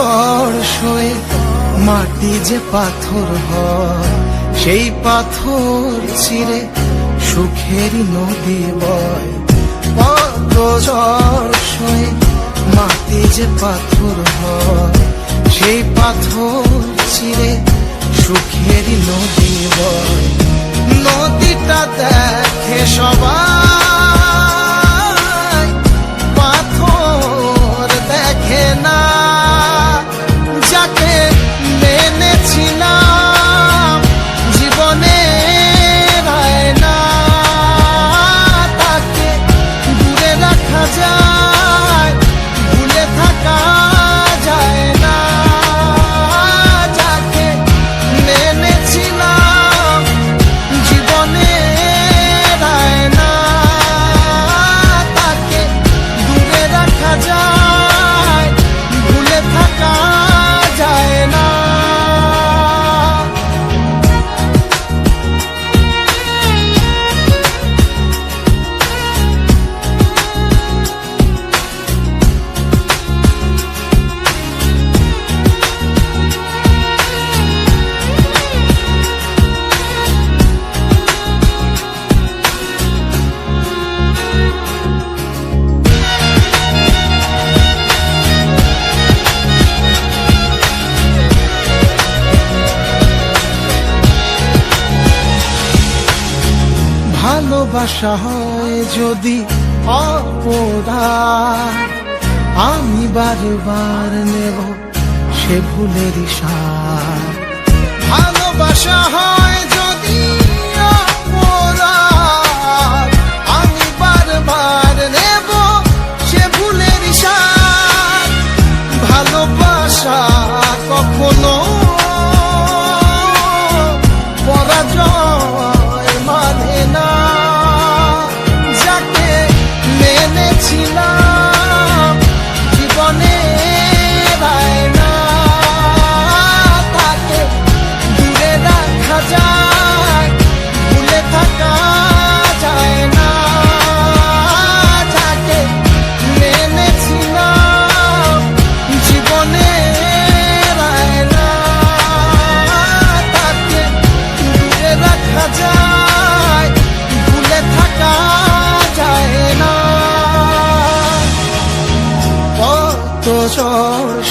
চর সয়ে মাটি যে পাথর হয়, সেই পাথর চিরে সুখের নদী বয়। পদ্ম চর সয়ে মাটি যে পাথর হয়, সেই পাথর চিরে সুখের নদী বয়। নদীটা দেখে সবাই ভালোবাসা হয় যদি অপরাধ আমি বারবার নেব সে ভুলের সার। ভালোবাসা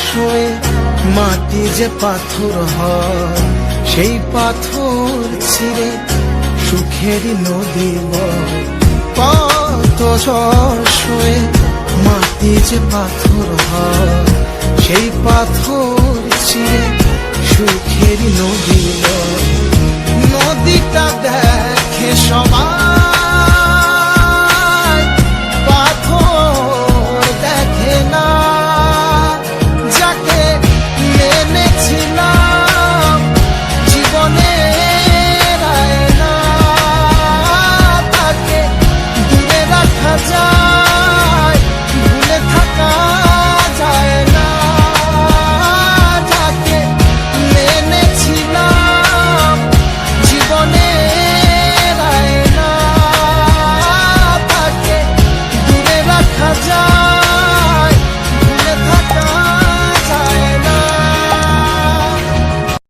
শুয়ে মাটি যে পাথর হয়, সেই পাথর ছিঁড়ে সুখের নদী কত শুয়ে মাটি যে পাথর হয়, সেই পাথর ছিঁড়ে সুখের নদী নদীটা দেখে সবাই